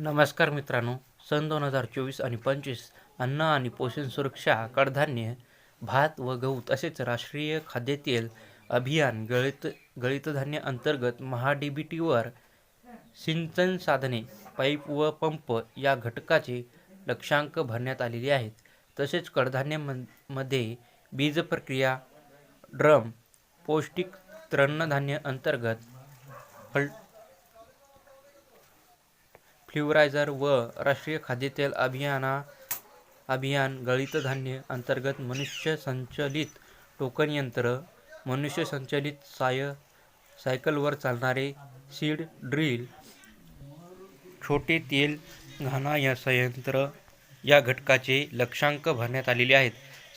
नमस्कार मित्रांनो. सन दोन हजार चोवीस आणि पंचवीस अन्न आणि पोषण सुरक्षा कडधान्य भात व गहू तसेच राष्ट्रीय खाद्यतेल अभियान गळित गळितधान्य अंतर्गत महा डी बी टीवर सिंचन साधने पाईप व पंप या घटकाचे लक्षांक भरण्यात आलेले आहेत. तसेच कडधान्यमध्ये बीज प्रक्रिया ड्रम पौष्टिक तृणधान्य अंतर्गत फल फ्युरायझर व राष्ट्रीय खाद्यतेल अभियाना अभियान गळित धान्य अंतर्गत मनुष्य संचलित टोकन यंत्र मनुष्य संचलित साय सायकलवर चालणारे सीड ड्रिल छोटे तेल घाणा या संयंत्र या घटकाचे लक्षांक भरण्यात आलेले आहेत.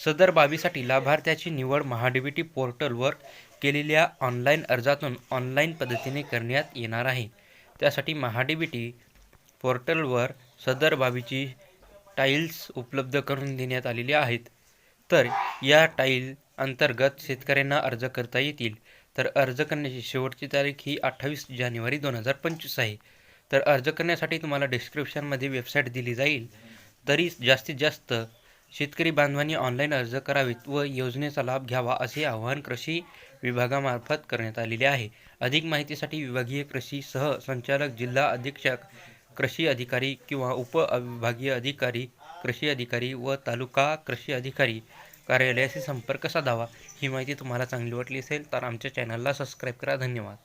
सदर बाबीसाठी लाभार्थ्याची निवड महाडीबीटी पोर्टलवर केलेल्या ऑनलाईन अर्जातून ऑनलाईन पद्धतीने करण्यात येणार आहे. त्यासाठी महाडीबीटी पोर्टलवर सदर बाबीची टाईल्स उपलब्ध करून देण्यात आलेली आहेत. तर या टाईल अंतर्गत शेतकऱ्यांना अर्ज करता येतील. तर अर्ज करण्याची शेवटची तारीख ही अठ्ठावीस जानेवारी दोन हजार पंचवीस आहे. तर अर्ज करण्यासाठी तुम्हाला डिस्क्रिप्शनमध्ये वेबसाईट दिली जाईल. तरी जास्तीत जास्त शेतकरी बांधवांनी ऑनलाईन अर्ज करावेत व योजनेचा लाभ घ्यावा असे आवाहन कृषी विभागामार्फत करण्यात आलेले आहे. अधिक माहितीसाठी विभागीय कृषी सह संचालक जिल्हा अधीक्षक कृषी अधिकारी किंवा उपविभागीय अधिकारी कृषी अधिकारी व तालुका कृषी अधिकारी कार्यालयाशी संपर्क साधावा. ही माहिती तुम्हाला चांगली वाटली असेल तर आमच्या चॅनलला सबस्क्राईब करा. धन्यवाद.